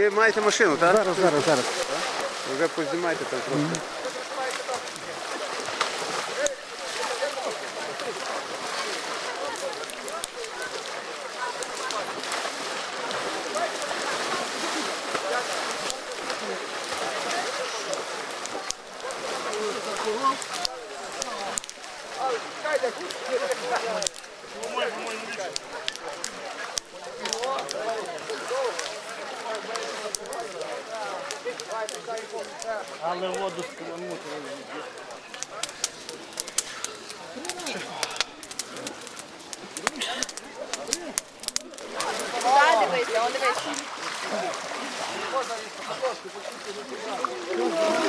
Ви маєте машину, так? Зараз, зараз, зараз. Вже познімайте там трохи.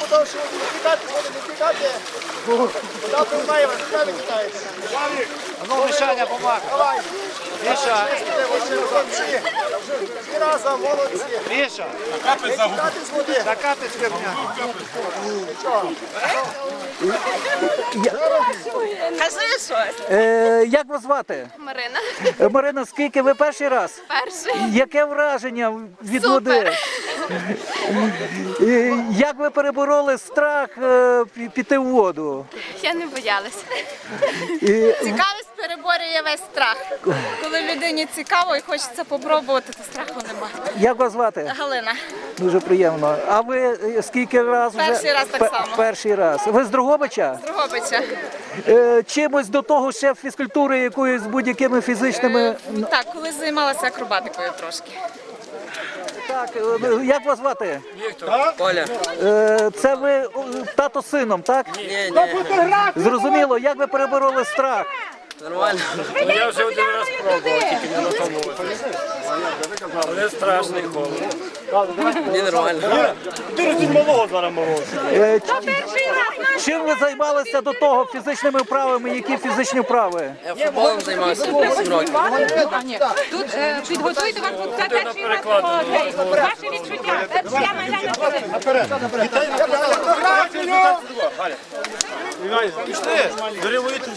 подовше не кидати, буде не кидати. Подати знає, вас не кидається. Ну, Мішаня, помаг. Давай. Міша. Всі разом, молодці. Міша, Кидати з води. накати скрипня. Кажи щось. Е, як вас звати? Марина. Е, Марина, скільки ви перший раз? Перший. Яке враження від Супер. води? Е, Як ви перебороли страх е, пі- піти в воду? Я не боялась. І, Цікавість переборює весь страх. Коли людині цікаво і хочеться попробувати, то страху нема. як вас звати? Галина. Дуже приємно. А ви е, скільки раз вже? Перший раз так само. Перший раз. Ви з Другобича? Дрогобича. Е, чимось до того ще фізкультури якоюсь з будь-якими фізичними. Так, колись займалася акробатикою трошки. Так, е, як вас звати? Оля, Е, це ви тато з сином, так? ні, ні, Зрозуміло, як ви перебороли страх? Нормально. Ну, я вже один раз пробував, тільки не на тому. Але страшний холод. Мені нормально. Ти розумій малого зараз мороз. Чим ви займалися до того фізичними вправами? Які фізичні вправи? Я футболом займався 8 років. Тут е, підготуйте вас тут це перший раз о, ваші відчуття. Я майже не Пішли, бери воїту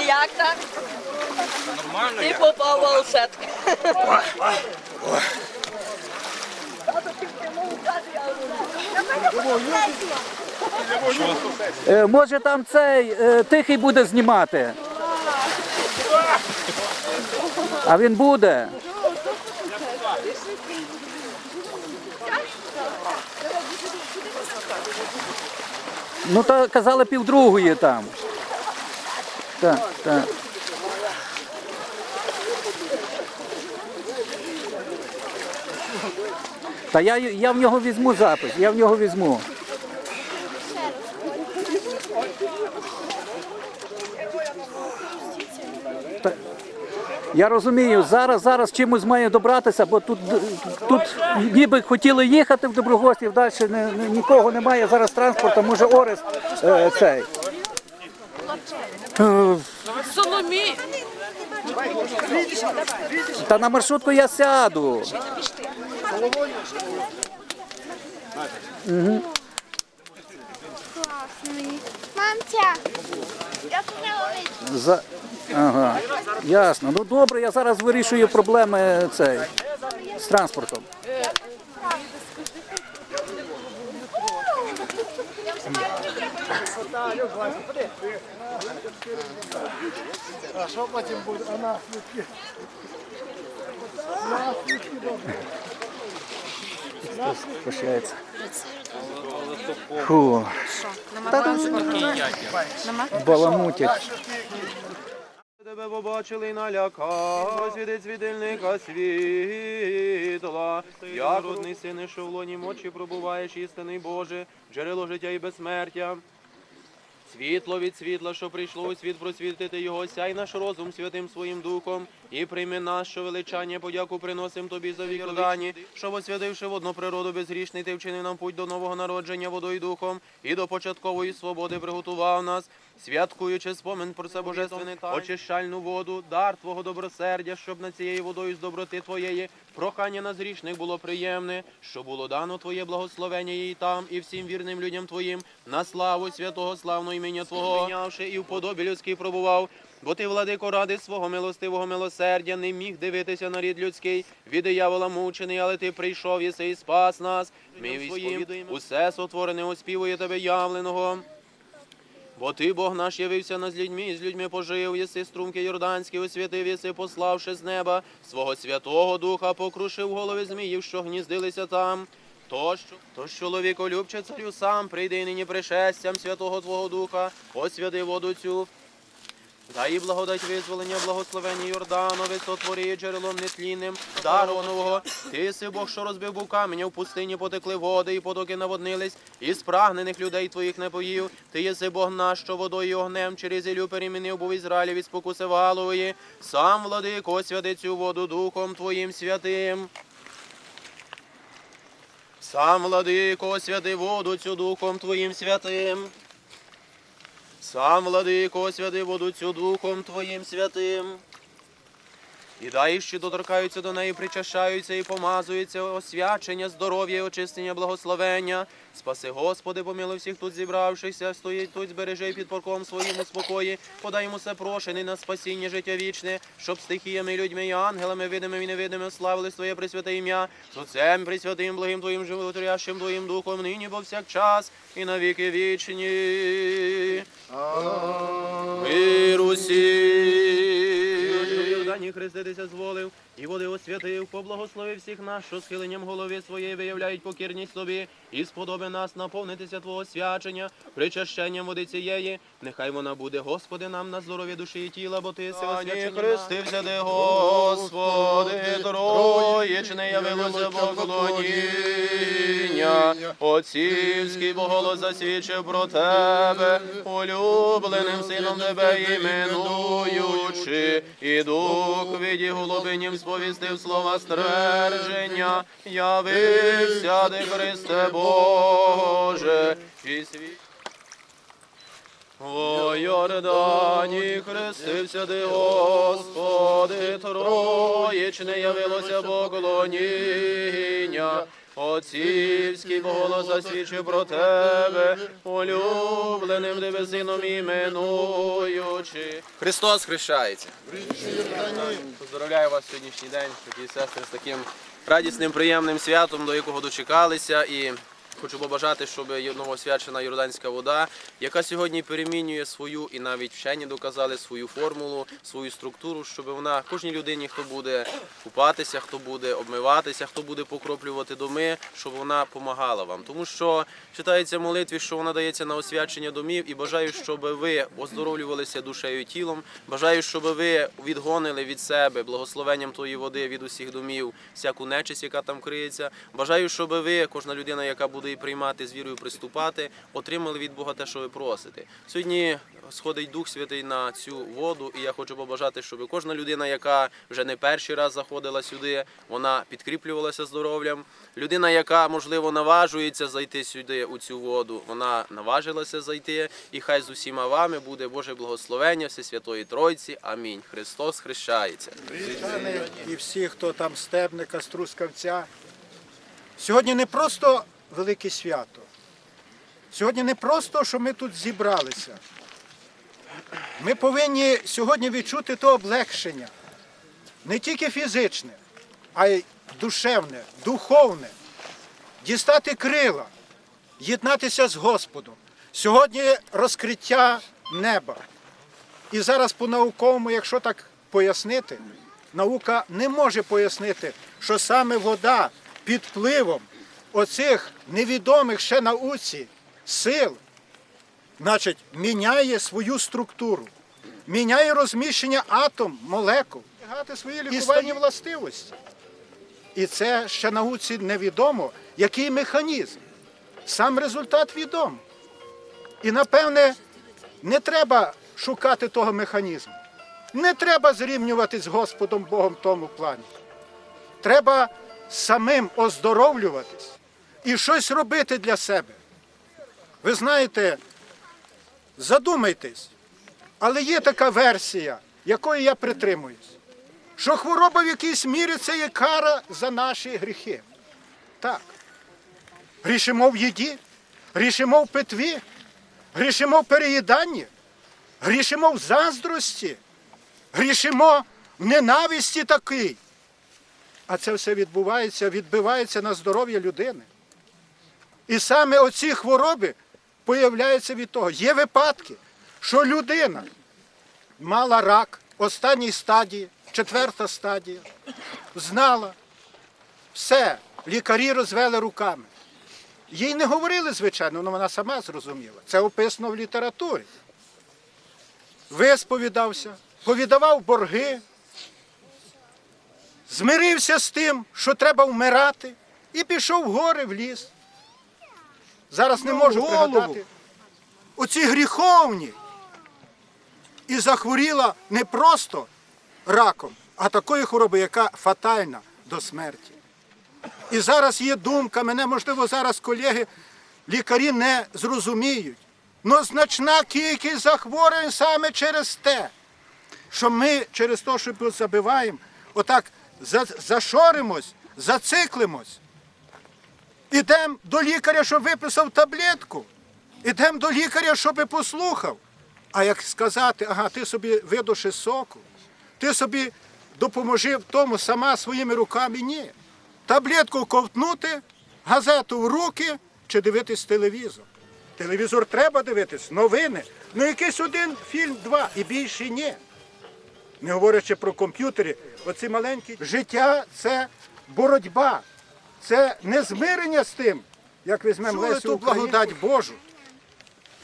І як так? Нормально. Ти попав в волшебки. Е, може там цей е, тихий буде знімати? А він буде. Ну, то казали півдругої там. Так, так. Та я, я в нього візьму запис, я в нього візьму. Я розумію, зараз, зараз чимось має добратися, бо тут, тут ніби хотіли їхати в Доброгостів, далі не, не- нікого немає, зараз транспорту, може Орест е, цей. Е, Соломі. Та на маршрутку я сяду. Класний. Мамця, я За... Ага, ясно. Ну добре, я зараз вирішую проблеми цей, з транспортом. А що потім буде? А на свідки. Прощається. Фу. Баламутять. Тебе побачили наляка, свідець світильника світла. Як одний сини, що в лоні мочі пробуваєш, істинний Боже, джерело життя і безсмертя. Світло від світла, що прийшло у світ просвітити його, сяй наш розум святим своїм духом, і прийми нас, що величання, подяку приносим тобі за вік що освятивши в одну природу безгрішний, ти вчинив нам путь до нового народження водою духом, і до початкової свободи приготував нас, святкуючи спомин про це божественне очищальну воду, дар Твого добросердя, щоб над цією водою з доброти Твоєї прохання нас грішних було приємне, що було дано Твоє благословення їй там і всім вірним людям Твоїм, на славу святого славного імені Твого, прийнявши і в подобі людській пробував. Бо ти, владико, ради свого милостивого милосердя, не міг дивитися на рід людський, від диявола мучений, але ти прийшов, єси і спас нас. Ми своїм усе сотворене оспівує тебе явленого. Бо ти, Бог наш, явився нас людьми, і з людьми пожив, єси струмки Йорданські, освятив, єси, пославши з неба свого святого Духа, покрушив голови зміїв, що гніздилися там. Тож, тож чоловіколюбче царю сам, прийди нині пришестям Святого Твого Духа, освяти воду цю, Дай благодать визволення, благословення Йорданове, сотворіє джерелом нетлінним, дарованого. Ти си Бог, що розбив був камінь, в пустині потекли води, і потоки наводнились, і спрагнених людей твоїх не поїв. Ти єси Бог наш, що водою і огнем через Ілю перемінив був Ізраїль від спокуси Валової. Сам, владико, освяти цю воду Духом Твоїм святим. Сам, владико, освяти воду цю Духом Твоїм святим. Сам, владико, святи воду цю Духом Твоїм святим. І дай, доторкаються до неї, причащаються і помазуються освячення, здоров'я і очистення, благословення. Спаси, Господи, помилуй всіх тут зібравшихся, стоїть тут, збережи під парком своїм у спокої, подай йому все прошений на спасіння життя вічне, щоб стихіями, людьми і ангелами, видимими і невидимими, славили Твоє пресвяте ім'я, з Отцем пресвятим, благим Твоїм животворящим Твоїм Духом, нині повсякчас і на віки вічні. Мир. Дані хреститися зволив, і води освятив, поблагословив всіх нас, що схиленням голови своєї виявляють покірність тобі, і сподоби нас наповнитися Твого свячення, причащенням води цієї. Нехай вона буде, Господи, нам на здоров'я душі і тіла, бо ти сьогодні хрестився, де Господи, Троєчне явилося поклоніння. Отцівський Боголос засвідчив про тебе, улюбленим сином тебе іменуючи, і дух віді голубинім сповістив слова ствердження, явився, де Христе Боже, і світ. О Йордані хрестився ти, Господи, Троєчне явилося поклоніння. Отцівський голос засвідчив про тебе, улюбленим тебе сином іменуючи. Христос хрещається. Поздравляю вас сьогоднішній день, такі сестри, з таким радісним, приємним святом, до якого дочекалися. І хочу побажати, щоб новосвячена Йорданська вода, яка сьогодні перемінює свою і навіть вчені доказали свою формулу, свою структуру, щоб вона кожній людині, хто буде купатися, хто буде обмиватися, хто буде покроплювати доми, щоб вона допомагала вам. Тому що читається молитві, що вона дається на освячення домів, і бажаю, щоб ви оздоровлювалися душею і тілом. Бажаю, щоб ви відгонили від себе благословенням тої води від усіх домів, всяку нечисть, яка там криється. Бажаю, щоб ви, кожна людина, яка буде її приймати з вірою, приступати, отримали від Бога те, що ви просите. Сьогодні сходить Дух Святий на цю воду, і я хочу побажати, щоб кожна людина, яка вже не перший раз заходила сюди, вона підкріплювалася здоров'ям. Людина, яка можливо наважується зайти сюди у цю воду, вона наважилася зайти, і хай з усіма вами буде Боже благословення, Всесвятої Тройці. Амінь. Христос хрещається. І всі, хто там стебника, струскавця. Сьогодні не просто велике свято. Сьогодні не просто, що ми тут зібралися. Ми повинні сьогодні відчути то облегшення, не тільки фізичне, а й душевне, духовне, дістати крила, єднатися з Господом. Сьогодні розкриття неба. І зараз по-науковому, якщо так пояснити, наука не може пояснити, що саме вода під впливом оцих невідомих ще науці сил, значить, міняє свою структуру, міняє розміщення атом, молекул, свої лікувальні властивості. І це ще науці невідомо, який механізм. Сам результат відомий. І напевне, не треба шукати того механізму. Не треба зрівнювати з Господом Богом в тому плані. Треба самим оздоровлюватись і щось робити для себе. Ви знаєте, задумайтесь, але є така версія, якої я притримуюсь, що хвороба в якійсь мірі це є кара за наші гріхи. Так. Грішимо в їді, грішимо в питві, грішимо в переїданні, грішимо в заздрості, грішимо в ненависті такий. А це все відбувається, відбивається на здоров'я людини. І саме оці хвороби появляються від того. Є випадки, що людина мала рак останній стадії, четверта стадія, знала, все, лікарі розвели руками. Їй не говорили, звичайно, але вона сама зрозуміла. Це описано в літературі. Висповідався, повідавав борги, змирився з тим, що треба вмирати, і пішов в гори в ліс. Зараз не можу пригадати. Оці гріховні. І захворіла не просто раком, а такою хворобою, яка фатальна до смерті. І зараз є думка, мене, можливо, зараз колеги, лікарі не зрозуміють. але значна кількість захворювань саме через те, що ми через те, що забиваємо, отак зашоримось, зациклимось. Ідемо до лікаря, щоб виписав таблетку. Ідемо до лікаря, щоб послухав. А як сказати, ага, ти собі видуши соку, ти собі допоможи в тому сама своїми руками, ні. Таблетку ковтнути, газету в руки чи дивитись телевізор. Телевізор треба дивитись, новини. Ну якийсь один фільм, два і більше ні. Не говорячи про комп'ютери, оці маленькі. Життя це боротьба, це не змирення з тим, як візьмемо Лесю ту благодать Божу.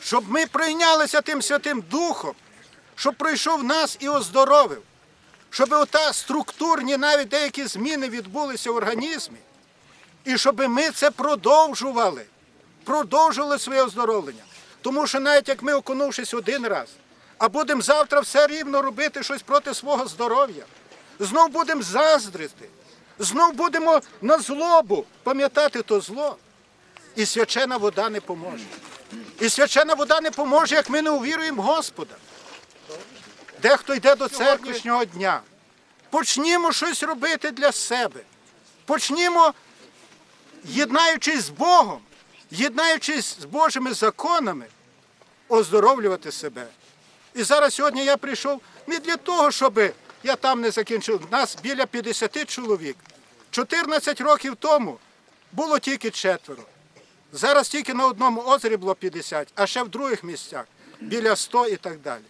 Щоб ми прийнялися тим Святим Духом, щоб пройшов нас і оздоровив, щоб ота структурні навіть деякі зміни відбулися в організмі, і щоб ми це продовжували, продовжували своє оздоровлення. Тому що навіть як ми окунувшись один раз, а будемо завтра все рівно робити щось проти свого здоров'я, знов будемо заздрити, знов будемо на злобу пам'ятати то зло, і свячена вода не поможе. І свячена вода не поможе, як ми не увіруємо Господа. Дехто йде до церквішнього дня. Почнімо щось робити для себе. Почнімо, єднаючись з Богом, єднаючись з Божими законами, оздоровлювати себе. І зараз сьогодні я прийшов не для того, щоб я там не закінчив. Нас біля 50 чоловік. 14 років тому було тільки четверо. Зараз тільки на одному озері було 50, а ще в других місцях біля 100 і так далі.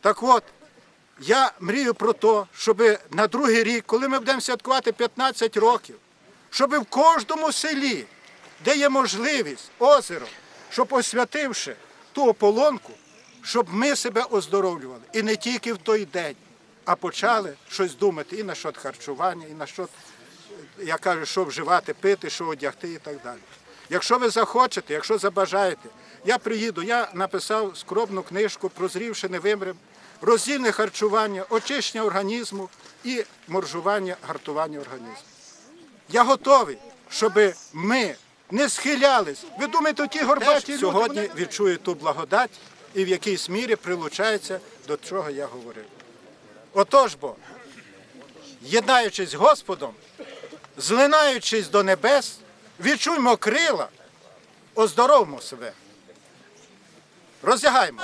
Так от, я мрію про те, щоб на другий рік, коли ми будемо святкувати 15 років, щоб в кожному селі, де є можливість, озеро, щоб освятивши ту ополонку, щоб ми себе оздоровлювали. І не тільки в той день, а почали щось думати і насчет харчування, і насчет, я кажу, що вживати, пити, що одягти і так далі. Якщо ви захочете, якщо забажаєте, я приїду, я написав скромну книжку «Прозрівши не вимрем», роздільне харчування, очищення організму і моржування, гартування організму. Я готовий, щоб ми не схилялись. Ви думаєте, ті горбаті люди, сьогодні відчують ту благодать і в якійсь мірі прилучаються до чого я говорив. Отож бо, єднаючись з Господом, злинаючись до небес, відчуймо крила, оздоровмо себе. Роздягаємо.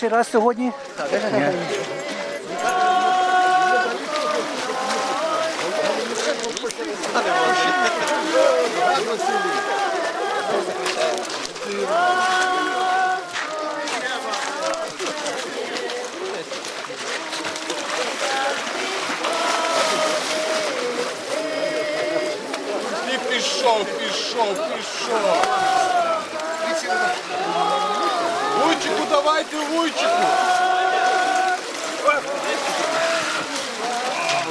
Перший раз сьогодні? Ні. Пішов, пішов, пішов. Вуйчику, давайте, вуйчику.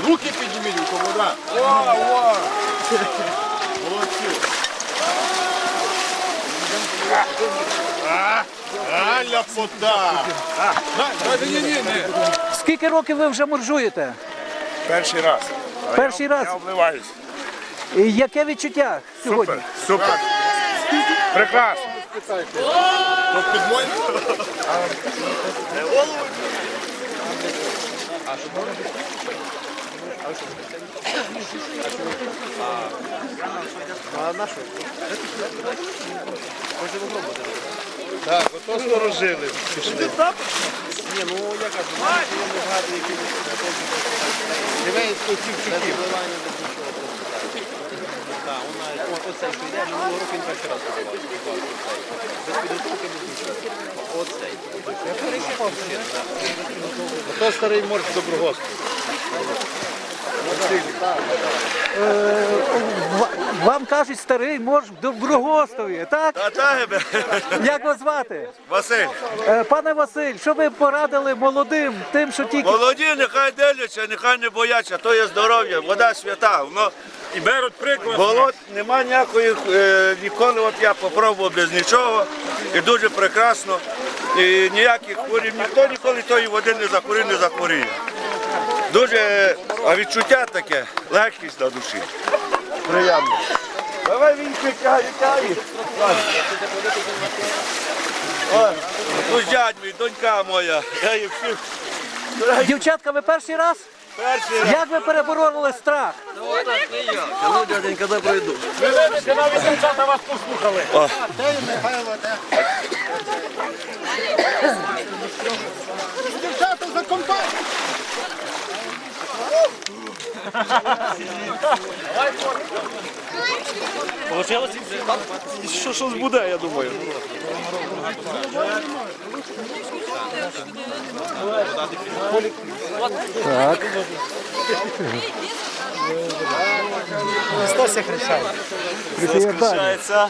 Руки підніміть у кого, да. Молодці. А, а, ляпота. Ні, ні, ні, ні. Скільки років ви вже моржуєте? Перший раз. Перший раз. Я обливаюсь. І яке відчуття сьогодні? Супер, супер. Прекрасно. То під мой... Так, ото. Пішли. Ні, ну я кажу, я не згадую, які Дивись, тут цівчуків. Так, вона, оцей, що йде, минулого року він перший раз купував. Без підготовки. Ото старий морж доброгосту. Ва- Вам кажуть старий морж в Доброгостові, так? А так, Як вас звати? Василь, Е, Пане Василь, що ви порадили молодим, тим, що тільки Молоді, нехай дивляться, нехай не бояться, то є здоров'я, вода свята. Воно І беруть приклад. болот нема ніякої, е, ніколи от я попробував без нічого. І дуже прекрасно. І ніяких хворів, ніхто ніколи тої води не захворів, не захворіє. Дуже а відчуття таке, легкість на душі. Приємно. Давай він тягай. Ой, Ну, дядь мій, донька моя. Я їх всіх дівчатка, ви перший раз? перший раз. Як ви перебороли страх? Ну, дяденька, дай пройду. Ви навіть дівчата вас послухали. Дівчата за компанію. Получилось? Що щось буде, я думаю. Так. Скучається.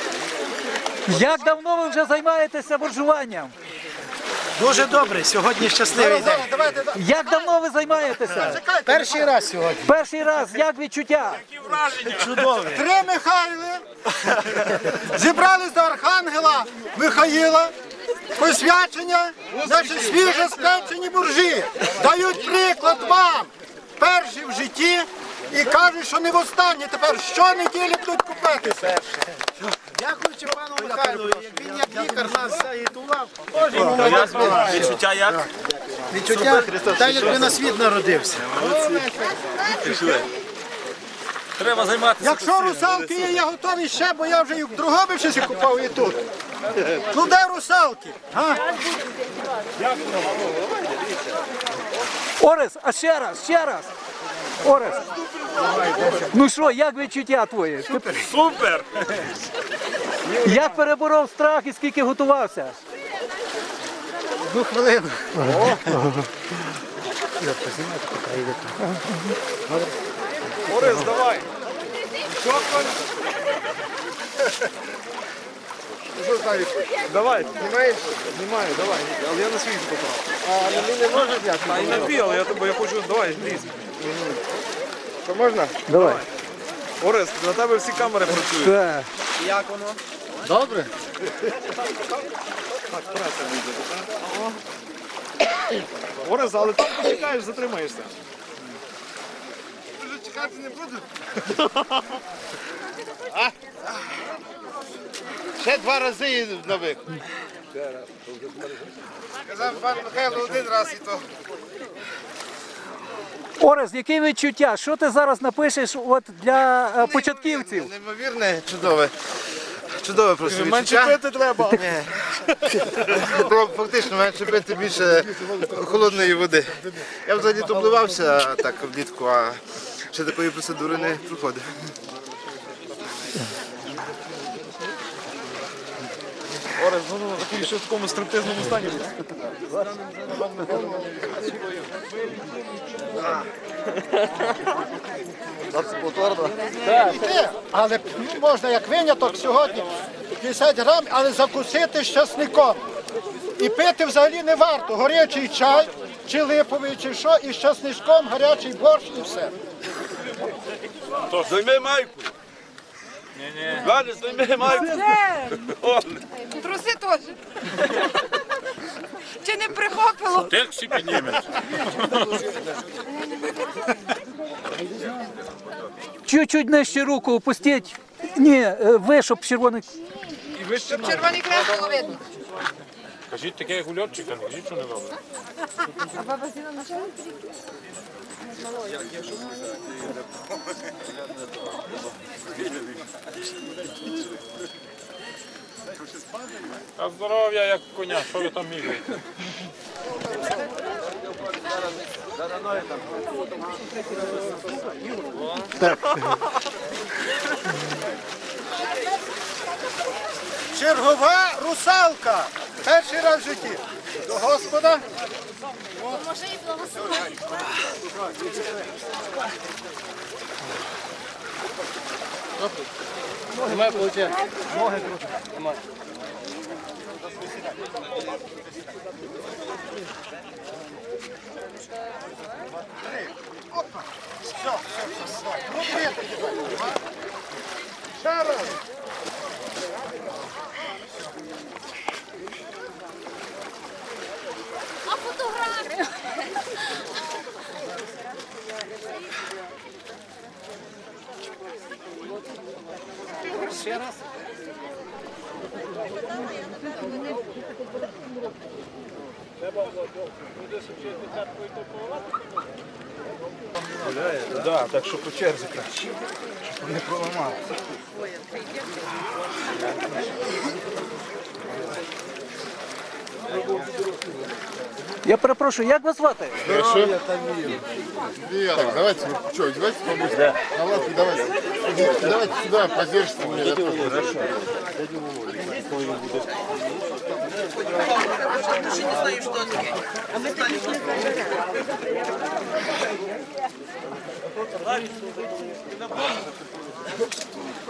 Як давно ви вже займаєтеся моржуванням? Дуже добре, сьогодні щасливий день. Давайте, Як давно ви займаєтеся? Перший раз сьогодні. Перший раз, як відчуття? Чудовий. Три Михайли зібрались до Архангела Михаїла. Посвячення, значить, свіже спечені буржі. Дають приклад вам. Перші в житті і кажуть, що не востаннє. Тепер щонеділі будуть купитися. Дякуючи пану Михайлу, він як лікар нас агітував. Відчуття як? Відчуття, так як він на світ народився. Треба займатися. Якщо русалки є, я готовий ще, бо я вже і в Другобичі купав і тут. Ну де русалки? А? Орес, а ще раз, ще раз. Орес. Ну що, як відчуття твоє? Ти Супер! Як переборов страх і скільки готувався? Одну хвилину. Орес, давай. Що ставиш? Давай. Знімаєш? Знімаю, давай. Але я на свій попав. А на мій не можна зняти? А і на твій, але я тобі я хочу, давай, лізь. То можна? Давай. Орес, на тебе всі камери працюють. Так. Як воно? Добре? Орес, але там почекаєш, затримаєшся. Вже чекати не буду. Ще два рази нових. Казав пан Михайло один раз і то. Орес, які відчуття? Що ти зараз напишеш от для е, початківців? Неймовірне, чудове. Чудове просто Менше відчуття. пити треба. Фактично менше пити більше холодної води. Я взагалі то обливався так влітку, а ще такої процедури не проходив. Орес, ну, ну, такий ще в такому стриптизному стані. Але ну, можна як виняток сьогодні 50 грам, але закусити з часником. І пити взагалі не варто. Горячий чай, чи липовий, чи що, і з часничком гарячий борщ і все. Займи майку. Ні-ні. Ладно, займи майку. Труси теж. Чи не прихопило? Текси підніметься. Чуть-чуть нижче руку опустіть. Ні, е, ви, щоб червоний. Щоб Червоний хрест було видно. Кажіть таке як у льотчика, не кажіть, що не робить. А здоров'я як коня, що ви там мігаєте? Чергова русалка. Перший раз в житті. До Господа. Може і благослови. Немає получає. Ноги крути. Немає. Опа! Все, все, все. благословити. Ще раз. Фотографію? Да, так що по черзі краще. Щоб не проламали. Я перепрошую, як вас звати? Хорошо? Так, давайте, что, давайте помочь. Да. А ладно, давайте. Давайте сюда, поддержите меня. Хорошо.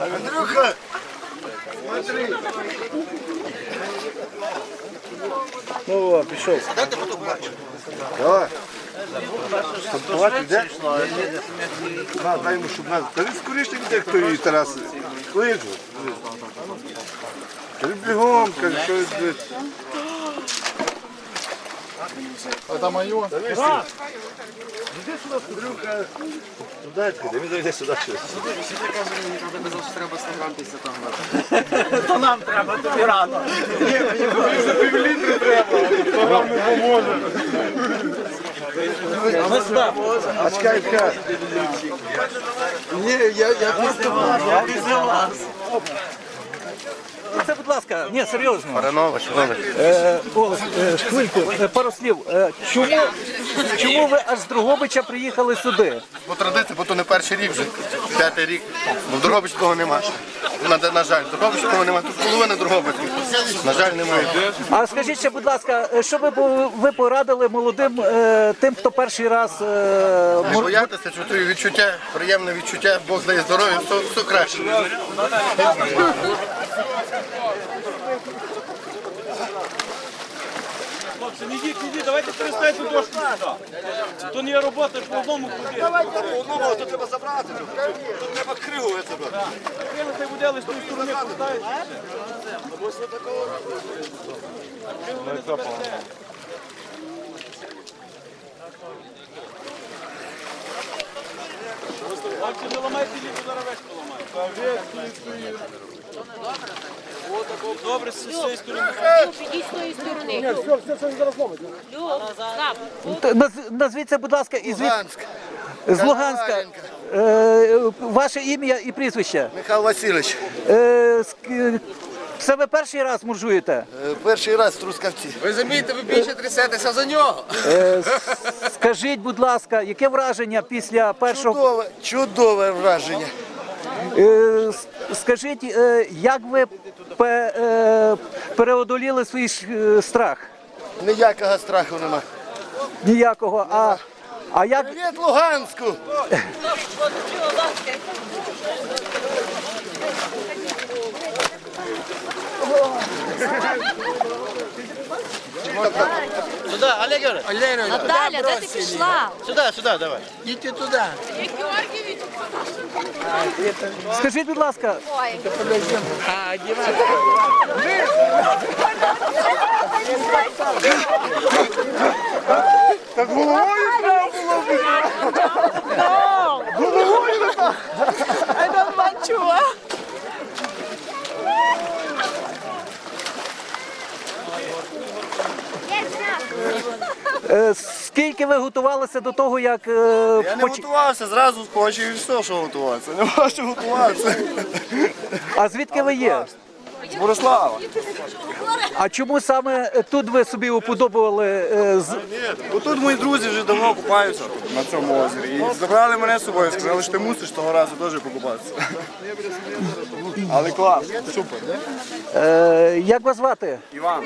Андрюха! Ну, о, пішов. Дайте фотографію. Давай. Стартувати йде? На, дай йому, щоб нас. Та він скоріше йде, хто її Тарас. Кличу. Та він бігом, каже, що він дивиться. Это мое. Іди сюди, Андрюха. Туди, де він зайде сюди щось. А чекай, чекай. Ні, я, я просто я після вас. Це, будь ласка, ні, серйозно. Баранова. Е, Олег, е, хвильку, е, пару слів. Е, Чому, чому ви аж з Дрогобича приїхали сюди? По традиції, бо то не перший рік вже, п'ятий рік. Бо в Дрогобичі такого нема. На, на жаль, в Дрогобичі такого немає. Тут половина Дрогобичі. На жаль, немає. А скажіть ще, будь ласка, е, що ви, б- ви порадили молодим е, тим, хто перший раз е, Не мор- боятися, чути відчуття, приємне відчуття, Бог дає здоров'я, все, все краще. Хлопці, не йдіть, не йдіть, давайте перестаньте дошку сюди. То не робота, ж по одному ходити. Одного, то треба забрати. Тут треба кригу забрати. Кинути буде, з тої сторони повертається. Хлопці, не ламайте ліку, зараз весь поламаєте. Добре, з цієї сторони. З тої сторони. Ні, все, все, зараз ломить. Наз- Назвіться, будь ласка, із від... Луганськ. з Луганська. Е, ваше ім'я і прізвище. Михайло Васильович, Е, ск- Це ви перший раз муржуєте? е, перший раз в Трускавці. Ви замітьте, ви більше трясетеся за нього. Е, с- Скажіть, будь ласка, яке враження після першого Чудове, чудове враження. Е, Скажіть, е, як ви е, переодоліли свій страх? Ніякого страху нема. Ніякого. А, а як Привіт Луганську! Наталя, де ти пішла? Скажіть, будь ласка, Так головою треба було б. Головою так. е, скільки ви готувалися до того, як е, Я не поч- готувався, зразу скочив і все, що готуватися. Не можу готуватися. а звідки ви є? З Борислава. А чому саме тут ви собі уподобували? е, з- Отут мої друзі вже давно купаються на цьому озері. І забрали мене з собою, сказали, що ти мусиш того разу теж покупатися. Але клас, супер. е, Як вас звати? Іван.